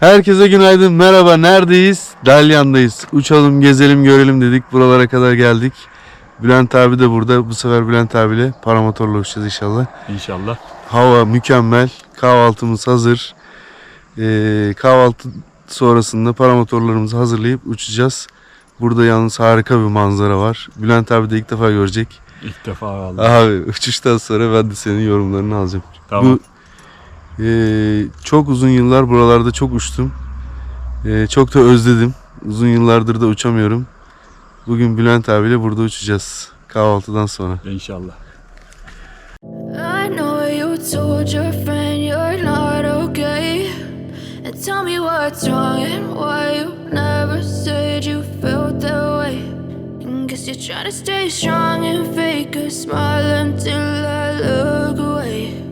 Herkese günaydın, merhaba. Neredeyiz? Dalyan'dayız. Uçalım, gezelim, görelim dedik. Buralara kadar geldik. Bülent abi de burada. Bu sefer Bülent abiyle paramotorla uçacağız inşallah. İnşallah. Hava mükemmel. Kahvaltımız hazır. Ee, kahvaltı sonrasında paramotorlarımızı hazırlayıp uçacağız. Burada yalnız harika bir manzara var. Bülent abi de ilk defa görecek. İlk defa aldım. Abi uçuştan sonra ben de senin yorumlarını alacağım. Tamam. Bu eee, çok uzun yıllar buralarda çok uçtum. Eee, çok da özledim. Uzun yıllardır da uçamıyorum. Bugün Bülent abiyle burada uçacağız. Kahvaltıdan sonra. İnşallah. I know you told your friend you're not okay. And tell me what's wrong and why you never said you felt that way. And guess you're trying to stay strong and fake a smile until I look away.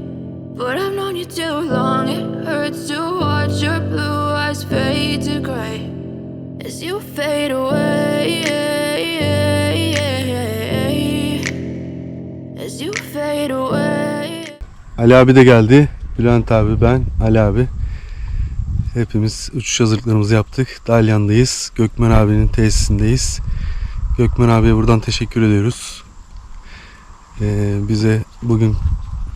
But I've known you too long, it hurts to watch your blue eyes fade to gray as you fade away. As you fade away. Ali abi de geldi. Bülent abi, ben, Ali abi. Hepimiz uçuş hazırlıklarımızı yaptık. Dalyan'dayız. Gökmen abinin tesisindeyiz. Gökmen abiye buradan teşekkür ediyoruz. Ee, bize bugün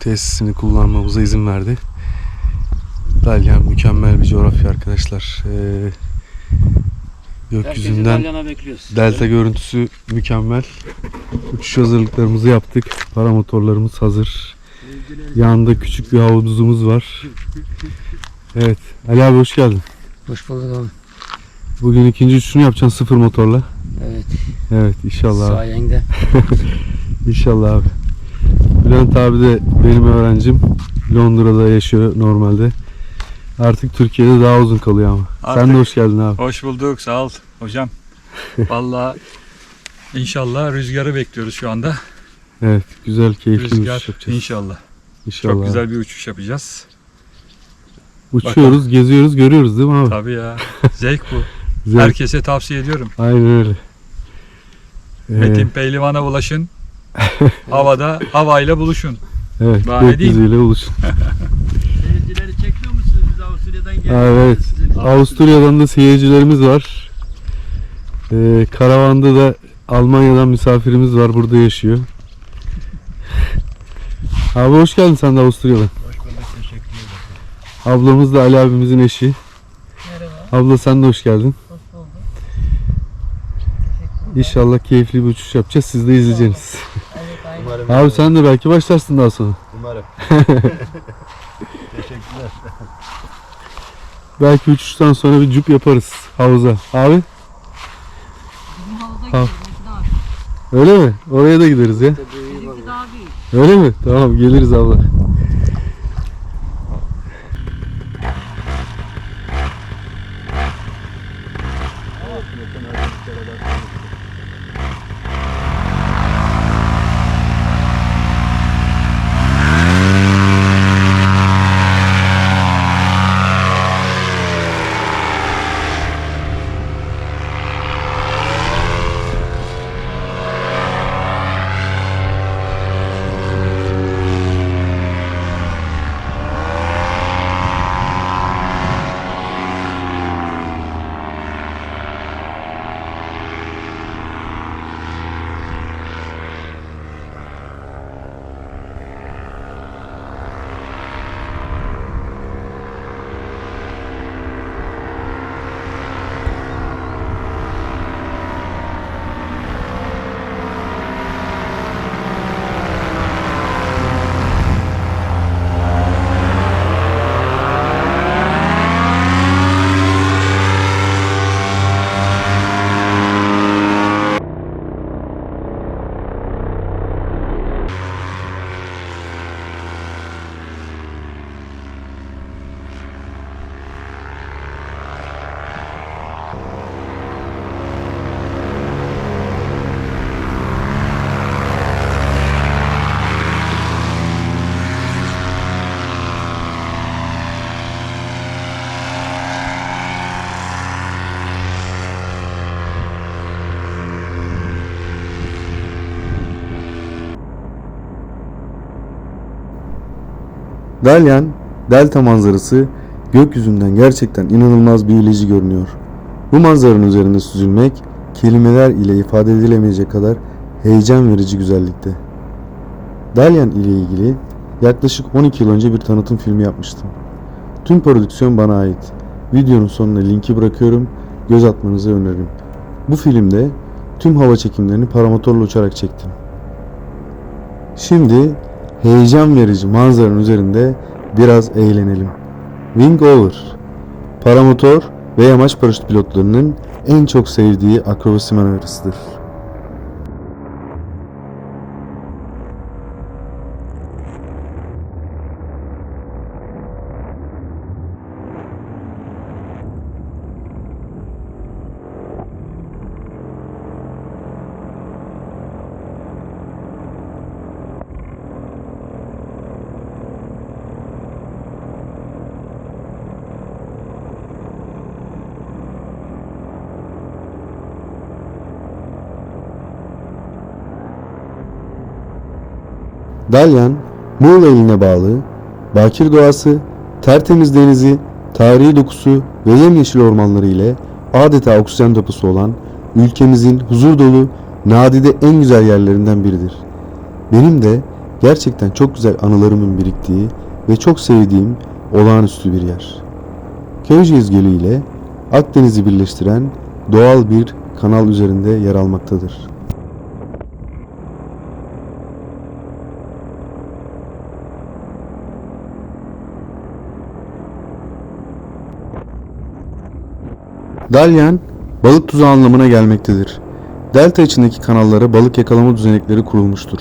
tesisini kullanmamıza izin verdi. Dalyan mükemmel bir coğrafya arkadaşlar. Ee, gökyüzünden delta görüntüsü mükemmel. Uçuş hazırlıklarımızı yaptık. Paramotorlarımız hazır. Yanında küçük bir havuzumuz var. Evet. Ali abi hoş geldin. Hoş bulduk abi. Bugün ikinci uçuşunu yapacaksın sıfır motorla. Evet. Evet inşallah. Sayende. İnşallah abi. Bülent abi de benim öğrencim. Londra'da yaşıyor normalde. Artık Türkiye'de daha uzun kalıyor ama. Sen Artık- de hoş geldin abi. Hoş bulduk. Sağ ol hocam. Vallahi inşallah rüzgarı bekliyoruz şu anda. Evet güzel keyifli bir uçuş Rüzgar yapacağız. inşallah. İnşallah. Çok güzel bir uçuş yapacağız. Uçuyoruz, geziyoruz, görüyoruz değil mi abi? Tabii ya. Zevk bu. Güzel. Herkese tavsiye ediyorum. Aynen öyle. Ee, Metin Pehlivan'a ulaşın. Havada havayla buluşun. Evet, Bahane gökyüzüyle buluşun. Seyircileri çekiyor musunuz? Biz Avusturya'dan geldik. Evet. Avusturya'dan da seyircilerimiz var. Ee, karavanda da Almanya'dan misafirimiz var. Burada yaşıyor. Abi hoş geldin sen de Avusturya'dan. Hoş bulduk, teşekkür ederim. Ablamız da Ali abimizin eşi. Abla sen de hoş geldin. İnşallah keyifli bir uçuş yapacağız. Siz de izleyeceksiniz. Umarım. Abi sen de belki başlarsın daha sonra. Umarım. Teşekkürler. Belki uçuştan sonra bir cüp yaparız havuza. Abi? Ha. Öyle mi? Oraya da gideriz ya. Öyle mi? Tamam geliriz abla. Dalyan, delta manzarası gökyüzünden gerçekten inanılmaz büyüleyici görünüyor. Bu manzaranın üzerinde süzülmek kelimeler ile ifade edilemeyecek kadar heyecan verici güzellikte. Dalyan ile ilgili yaklaşık 12 yıl önce bir tanıtım filmi yapmıştım. Tüm prodüksiyon bana ait. Videonun sonuna linki bırakıyorum. Göz atmanızı öneririm. Bu filmde tüm hava çekimlerini paramotorla uçarak çektim. Şimdi heyecan verici manzaranın üzerinde biraz eğlenelim. Wing Over Paramotor ve yamaç paraşüt pilotlarının en çok sevdiği akrobasi manevrasıdır. Dalyan, Muğla iline bağlı, bakir doğası, tertemiz denizi, tarihi dokusu ve yemyeşil ormanları ile adeta oksijen deposu olan ülkemizin huzur dolu, nadide en güzel yerlerinden biridir. Benim de gerçekten çok güzel anılarımın biriktiği ve çok sevdiğim olağanüstü bir yer. Köyceğiz Gölü ile Akdeniz'i birleştiren doğal bir kanal üzerinde yer almaktadır. Dalyan, balık tuzağı anlamına gelmektedir. Delta içindeki kanallara balık yakalama düzenekleri kurulmuştur.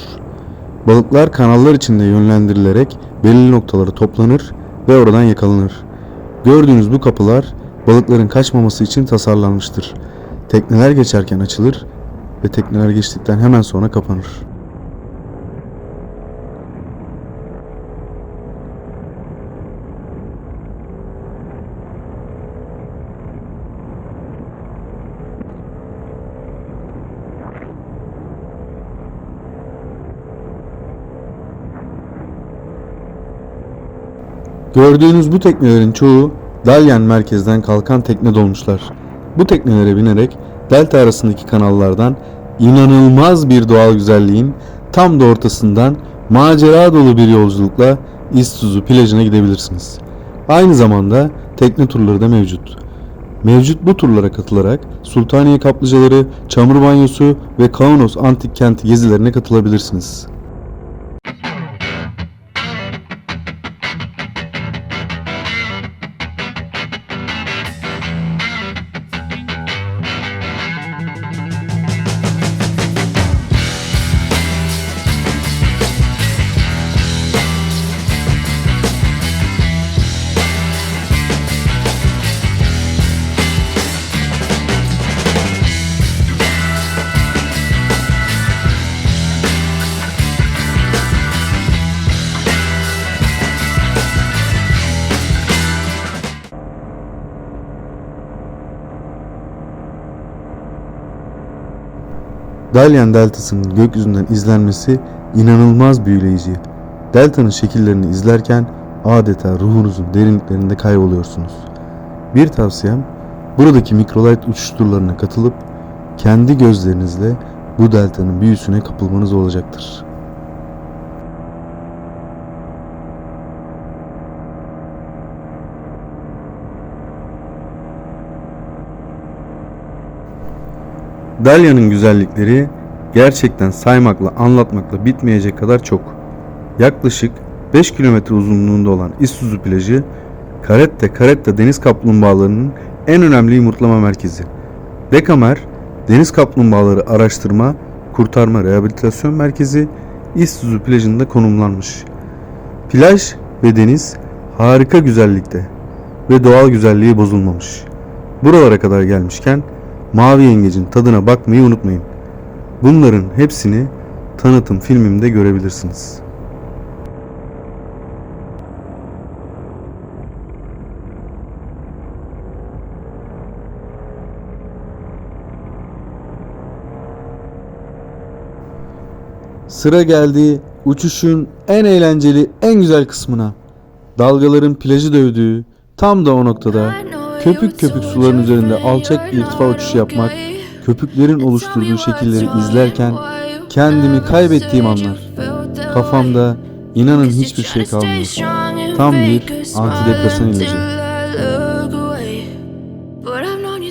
Balıklar kanallar içinde yönlendirilerek belirli noktalara toplanır ve oradan yakalanır. Gördüğünüz bu kapılar balıkların kaçmaması için tasarlanmıştır. Tekneler geçerken açılır ve tekneler geçtikten hemen sonra kapanır. Gördüğünüz bu teknelerin çoğu Dalyan merkezden kalkan tekne dolmuşlar. Bu teknelere binerek delta arasındaki kanallardan inanılmaz bir doğal güzelliğin tam da ortasından macera dolu bir yolculukla İztuzu plajına gidebilirsiniz. Aynı zamanda tekne turları da mevcut. Mevcut bu turlara katılarak Sultaniye kaplıcaları, çamur banyosu ve Kaunos antik kenti gezilerine katılabilirsiniz. Dalyan Deltası'nın gökyüzünden izlenmesi inanılmaz büyüleyici. Delta'nın şekillerini izlerken adeta ruhunuzun derinliklerinde kayboluyorsunuz. Bir tavsiyem buradaki mikrolight uçuş turlarına katılıp kendi gözlerinizle bu deltanın büyüsüne kapılmanız olacaktır. Dalya'nın güzellikleri gerçekten saymakla anlatmakla bitmeyecek kadar çok. Yaklaşık 5 kilometre uzunluğunda olan İztuzu plajı Caretta Caretta deniz kaplumbağalarının en önemli yumurtlama merkezi. Dekamer Deniz Kaplumbağaları Araştırma, Kurtarma Rehabilitasyon Merkezi İztuzu plajında konumlanmış. Plaj ve deniz harika güzellikte ve doğal güzelliği bozulmamış. Buralara kadar gelmişken Mavi Yengecin tadına bakmayı unutmayın. Bunların hepsini tanıtım filmimde görebilirsiniz. Sıra geldi uçuşun en eğlenceli, en güzel kısmına. Dalgaların plajı dövdüğü, Tam da o noktada köpük köpük suların üzerinde alçak irtifa uçuşu yapmak, köpüklerin oluşturduğu şekilleri izlerken kendimi kaybettiğim anlar. Kafamda inanın hiçbir şey kalmıyor. Tam bir antidepresan ilacı. But I've known you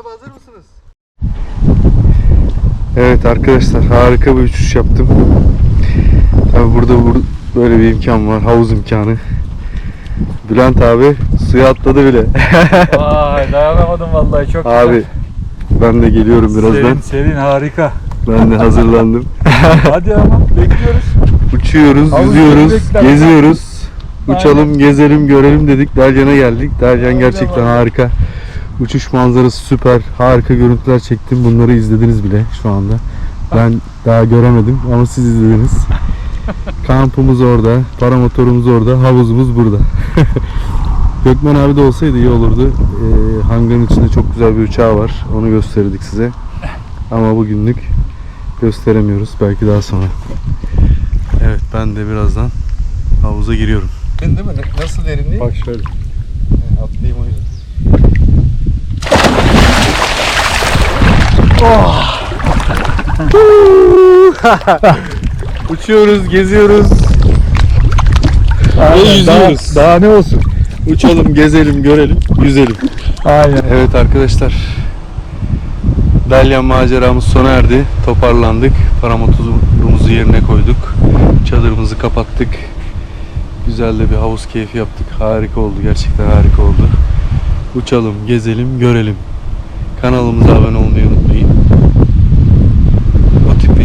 abi hazır mısınız? Evet arkadaşlar harika bir uçuş yaptım. Tabi burada bur- böyle bir imkan var. Havuz imkanı. Bülent abi suya atladı bile. Vay dayanamadım vallahi çok abi ben de geliyorum birazdan. Serin serin harika. Ben de hazırlandım. Hadi ama bekliyoruz. Uçuyoruz, Havuz yüzüyoruz, geziyoruz. Uçalım, Aynen. gezelim, görelim dedik. Dalyan'a geldik. Dalyan Aynen gerçekten harika. Uçuş manzarası süper. Harika görüntüler çektim. Bunları izlediniz bile şu anda. Ben daha göremedim ama siz izlediniz. Kampımız orada, paramotorumuz orada, havuzumuz burada. Gökmen abi de olsaydı iyi olurdu. Ee, hangarın içinde çok güzel bir uçağı var. Onu gösterdik size. Ama bugünlük gösteremiyoruz. Belki daha sonra. Evet ben de birazdan havuza giriyorum. Değil mi? Nasıl derinliği? Bak şöyle. Atlayayım o yüzden. Uçuyoruz, geziyoruz. Ve yüzüyoruz. Daha, daha ne olsun? Uçalım, gezelim, görelim, yüzelim. Aynen. Evet arkadaşlar. Dalyan maceramız sona erdi. Toparlandık. Paramotorumuzu yerine koyduk. Çadırımızı kapattık. Güzel de bir havuz keyfi yaptık. Harika oldu. Gerçekten harika oldu. Uçalım, gezelim, görelim. Kanalımıza abone olmayı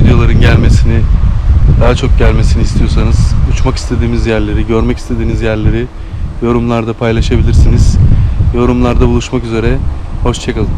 videoların gelmesini daha çok gelmesini istiyorsanız uçmak istediğimiz yerleri, görmek istediğiniz yerleri yorumlarda paylaşabilirsiniz. Yorumlarda buluşmak üzere. Hoşçakalın.